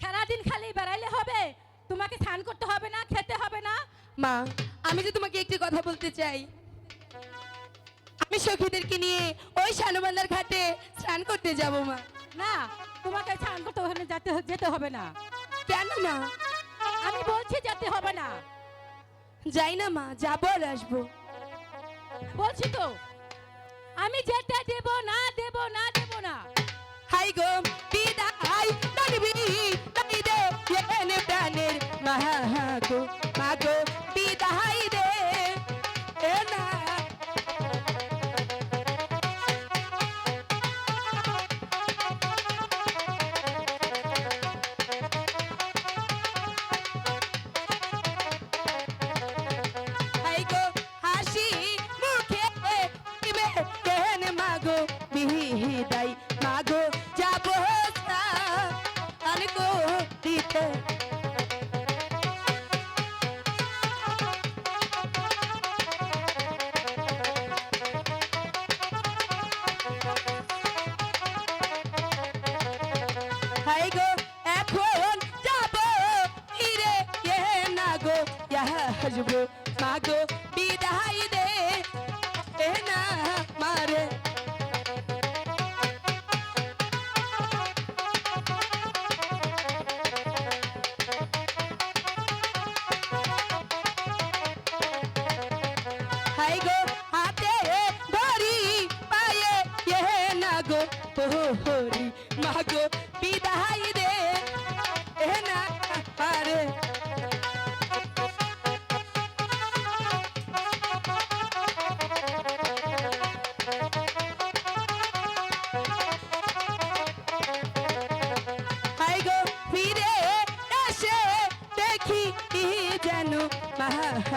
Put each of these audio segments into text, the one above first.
সারাদিন খালি বেড়াইলে হবে তোমাকে স্নান করতে হবে না খেতে হবে না। মা আমি যে তোমাকে একটি কথা বলতে চাই। আমি সখীদেরকে নিয়ে ওই শানবান্দার ঘাটে স্নান করতে যাব মা। না তোমাকে স্নান করতে ওখানে যেতে যেতে হবে না। কেন মা? আমি বলছি যেতে হবে না। যাই না মা যাব আর আসব। বলছি তো আমি যেতে দেব না দেব না দেব না। হাই গো okay.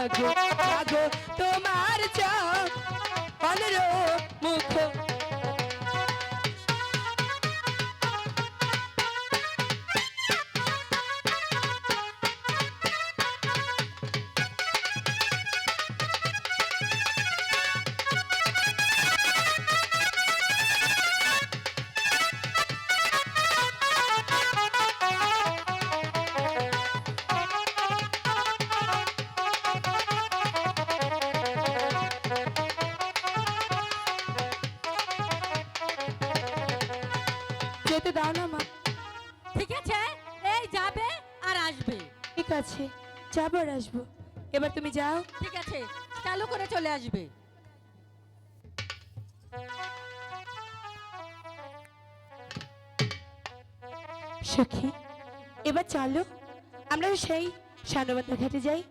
মাগো মাগো তোমার চোখ অনর আছে যাব আর আসব। এবার তুমি যাও। ঠিক আছে চালু করে চলে আসবে। সখী এবার চলো। আমরা সেই সানবান্ধা ঘাটে যাই।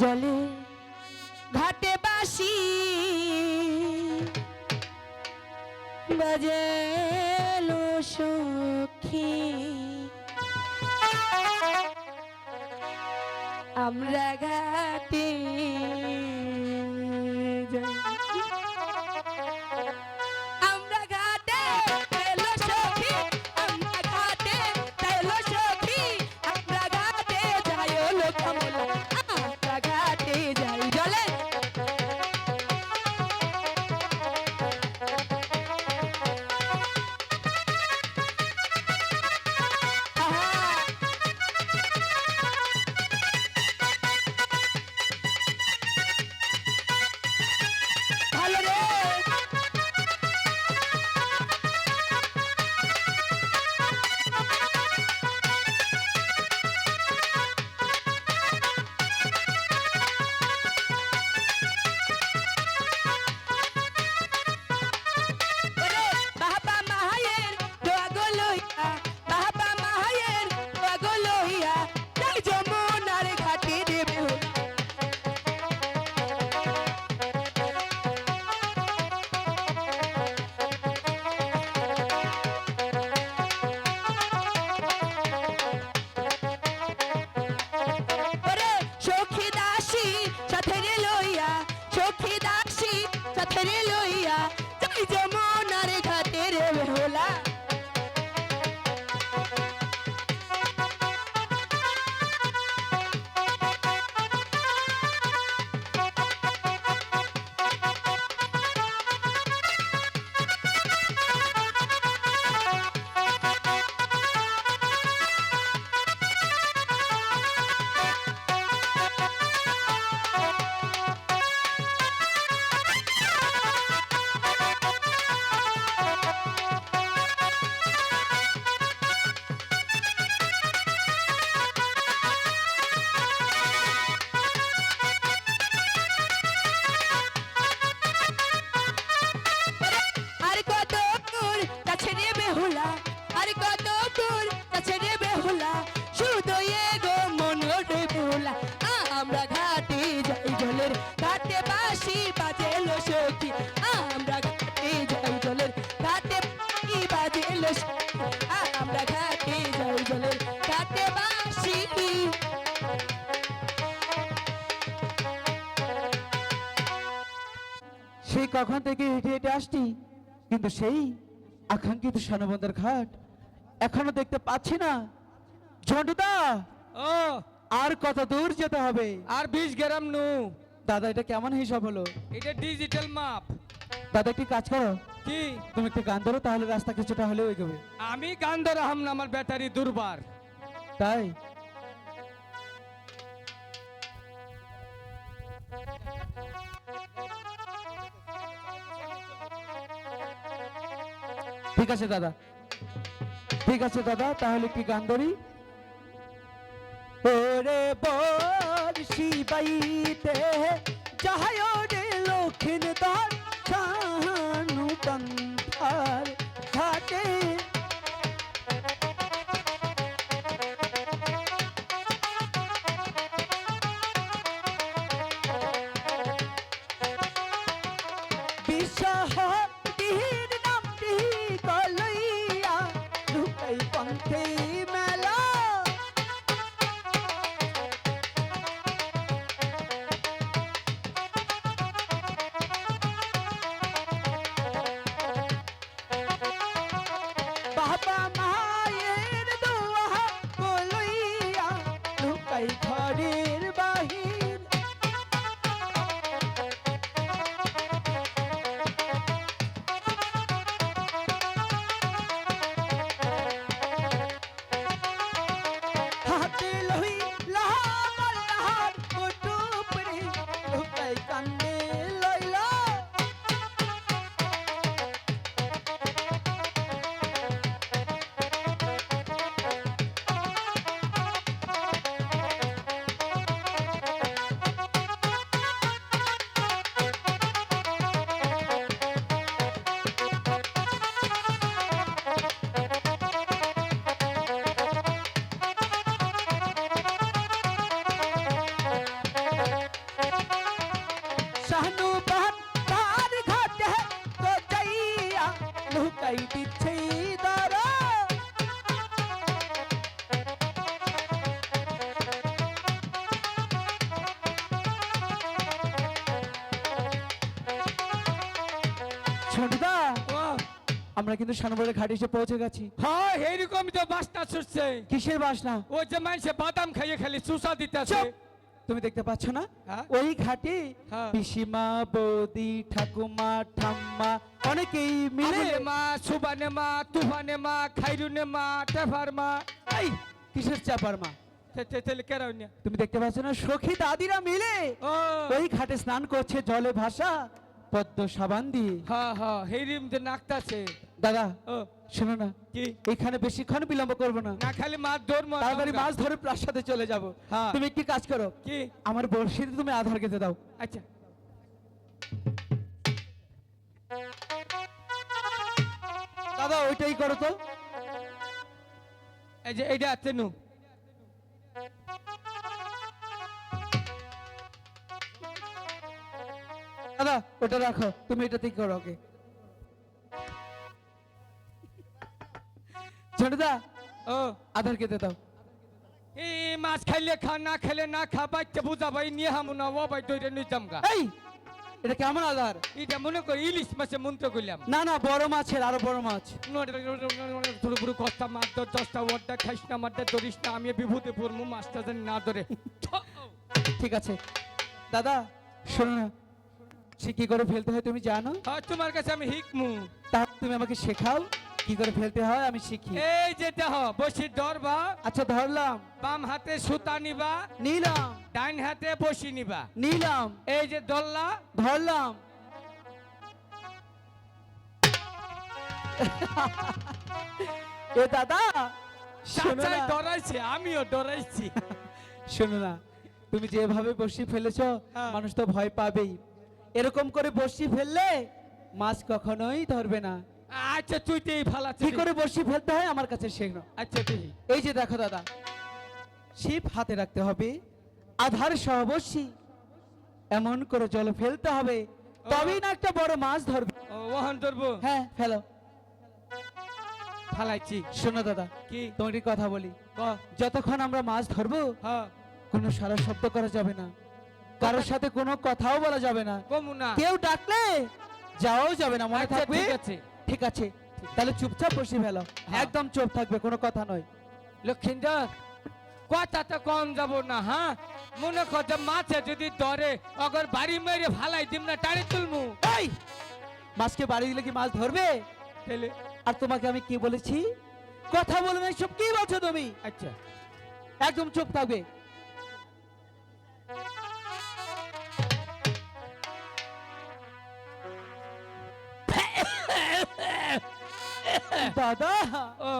জলে আমরা ঘাটে। কখন থেকে হেঁটে হেঁটে আসছি কিন্তু সেই আকাঙ্ক্ষিত সানবন্দর ঘাট এখনও দেখতে পাচ্ছি না। ঝন্টুদা ও। আর কত দূর যেতে হবে? আর বিশ গ্রাম নু। দাদা এটা কেমন হিসাব হলো? এটা ডিজিটাল মাপ দাদা একটি কাজ করো। কি? তুমি একটু গান ধরো তাহলে রাস্তা কিছুটা হলেও এগোবে। আমি গান ধরে হাম না আমার ব্যাটারি দুর্বার। তাই? ঠিক আছে, দাদা। ঠিক আছে, দাদা, তাহলে কি গান ধরি? ওরে বর্ষি বাইতে যাহায় রে দার ছানু পন্থার বাবা লুকাই দিচ্ছে দারা ছোটদা ও আমরা কিন্তু শানুবাড়ির ঘাটে এসে পৌঁছে গেছি। হ্যাঁ এইরকম তো বাসনা ছুটছে। কিসের বাসনা? ও যে মানুষে বাদাম খাইয়ে খালি চুষা দিতেছে! তুমি দেখতে পাচ্ছ না? হ্যাঁ? ওই ঘাটে হ্যাঁ। পিসিমা বৌদি ঠাকুমা ঠাম্মা অনেকেই মিলে মা সুবানে মা তুফানে মা খাইরুনে মা টেফার মা। এই কিসের চাপার মা? তুমি দেখতে পাচ্ছ না? সখী দাদিরা মিলে ওই ঘাটে স্নান করছে জলে ভাসা পদ্ম সাবান দিয়ে। হ্যাঁ হ্যাঁ হেরিম যে নাকতাছে। দাদা শোনো না। কি? এখানে বেশিক্ষণ বিলম্ব করব না। না খালি মাছ ধর্ম তাড়াতাড়ি মাছ ধরে প্রাসাদে চলে যাব। হ্যাঁ। তুমি একটি কাজ করো। কি? আমার বড়শিতে তুমি আধার খেতে দাও। আচ্ছা। দাদা ওইটাই করো তো। এই যে এইটা তেনু দাদা ওটা রাখো। তুমি এটাতেই করো ওকে। ছোটদা ও। আধার খেতে দাও। এই মাছ খাইলে খা না খাইলে না খা বাচ্চা বুঝা ভাই নিয়ে হামু না ও ভাই দইটা নিয়ে যামগা। এই এটা কেমন আধার? এটা মনে করি ইলিশ মাছে মন্ত্র করলাম না না বড় মাছের আরও বড় মাছ। ছোট বড় কস্তা মাছ ধর দশটা ওয়ার্ডটা খাইস না মারটা ধরিস না আমি বিভূতি পড়মু মাছটা যেন না ধরে। ঠিক আছে। দাদা শোনো না সে কি করে ফেলতে হয় তুমি জানো? হ্যাঁ তোমার কাছে আমি হিকমু তা তুমি আমাকে শেখাও। কি করে ফেলতে হয়? আমি শিখি। এই যে দেহ বসি ধরবা। আচ্ছা ধরলাম। বাম হাতে সুতা নিবা। নিলাম। ডাইন হাতে বসি নিবা। নিলাম। এই যে দল্লা ধরলাম। এ দাদা না, ডরাইছে আমিও ডরাইছি শোনো না তুমি যেভাবে বসি ফেলেছো হ্যাঁ। মানুষ তো ভয় পাবেই। এরকম করে বসি ফেললে মাছ কখনোই ধরবে না। আচ্ছা তুই তো এই ফালাচ্ছি কি করে বসি ফেলতে হয়? আমার কাছে শেখো আচ্ছা তুই এই যে দেখো দাদা শিপ হাতে রাখতে হবে আধার সহ বসি এমন করে জলে ফেলতে হবে তবেই না একটা বড় মাছ ধরবে। ওহান ধরবো? হ্যাঁ ফেলো। ফালাইছি। শোনো দাদা কি? তোমার কথা বলি। ক? যতক্ষণ আমরা মাছ ধরবো কোনো সারা শব্দ করা যাবে না। কারোর সাথে কোনো কথাও বলা যাবে না। না। কেউ ডাকলে যাওয়াও যাবে না মনে আচ্ছা, থাকবে? ঠিক আছে। ঠিক আছে তাহলে চুপচাপ বসে ফেলো। হ্যাঁ। একদম চুপ থাকবে কোনো কথা নয়। লক্ষিন্দর কথাতে কম যাব না হ্যাঁ? মনে কর মাছে যদি ধরে অগর বাড়ি মেরে ফালাই দিম না টাড়ি তুলমু। এই মাছকে বাড়ি দিলে কি মাছ ধরবে? তাহলে? আর তোমাকে আমি কি বলেছি? কথা বলবে সব কি বলছো তুমি? আচ্ছা। একদম চুপ থাকবে। দাদা ও।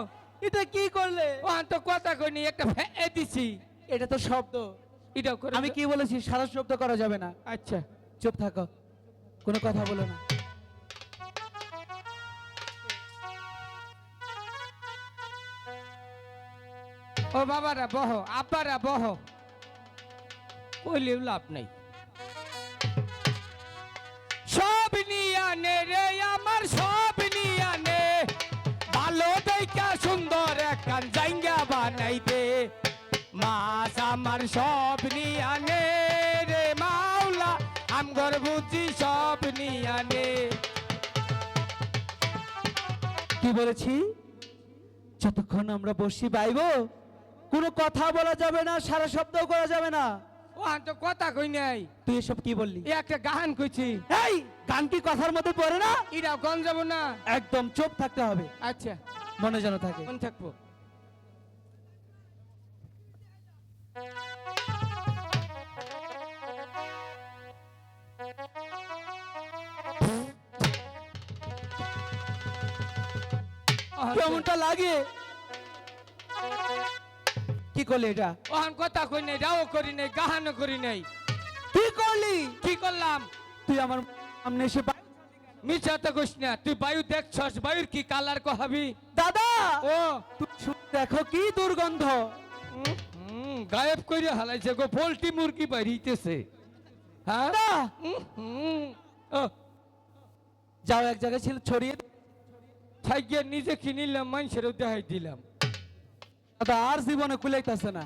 এটা কি করলে? ও তো কথা কইনি একটা দিছি। এটা তো শব্দ। এটাও করে আমি কি বলেছি সারা শব্দ করা যাবে না। আচ্ছা। চুপ থাকো কোনো কথা বলো না। ও বাবারা বহ আব্বারা বহ। কইলেও লাভ নাই। সব নিয়ানে রে আমার সব আমার সব নিয়ানে রে মাওলা আমগর বুঝি সব নিয়ানে কি বলেছি? যতক্ষণ আমরা বসি বাইব কোনো কথা বলা যাবে না সারা শব্দ করা যাবে না। ও আমি তো কথা কই নাই। তুই এসব কি বললি? এ একটা গান কইছি। এই গান কি কথার মধ্যে পড়ে না? এটাও কম যাব না। একদম চুপ থাকতে হবে। আচ্ছা। মনে যেন থাকে। কোন থাকব। কেমনটা লাগে? কি করলি এটা? ওহান কথা কই নাই রাও করি নাই গাহানো করি নাই। কি করলি? কি করলাম? তুই আমার সামনে এসে বা- মিছা তো কইস না তুই বায়ু দেখছস বায়ুর কি কালার কহাবি দাদা! ও। তুই দেখো কি দুর্গন্ধ। গায়েব করে হালাইছে গো পোল্ট্রি মুরগি বাড়িতেছে হ্যাঁ? যাও এক জায়গায় ছিল ছড়িয়ে। থাইকে নিজে কিনিলাম মানুষেরও দেখাই দিলাম। দাদা আর জীবনে কুলাইতেছে না।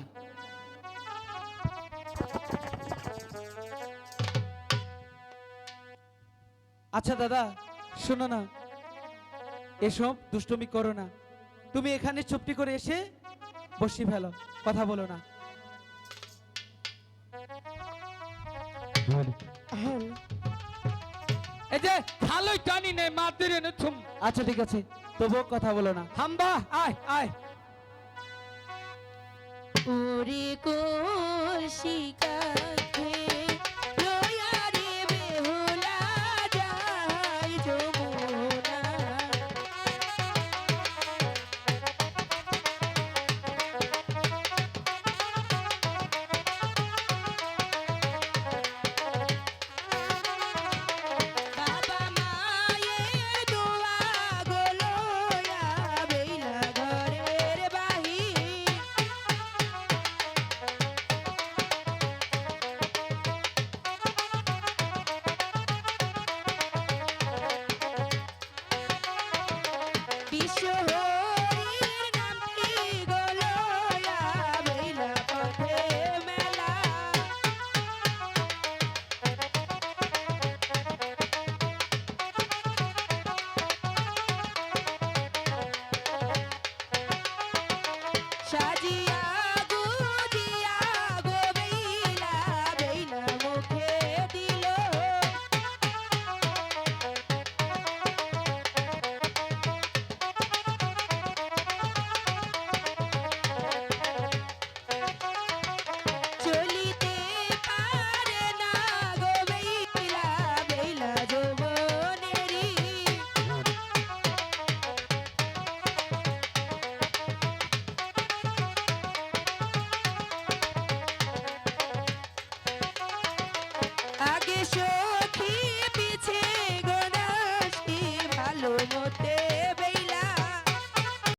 আচ্ছা দাদা শোনো না। এসব দুষ্টমি করো না। তুমি এখানে চুপটি করে এসে বসি ফেলো কথা বলো না। এই যে ভালোই টানি নেই মাদের নে থুম। আচ্ছা ঠিক আছে। তবুও কথা বলো না। হাম্বা আয় আয়। ওরে কোশিকাকে লয়া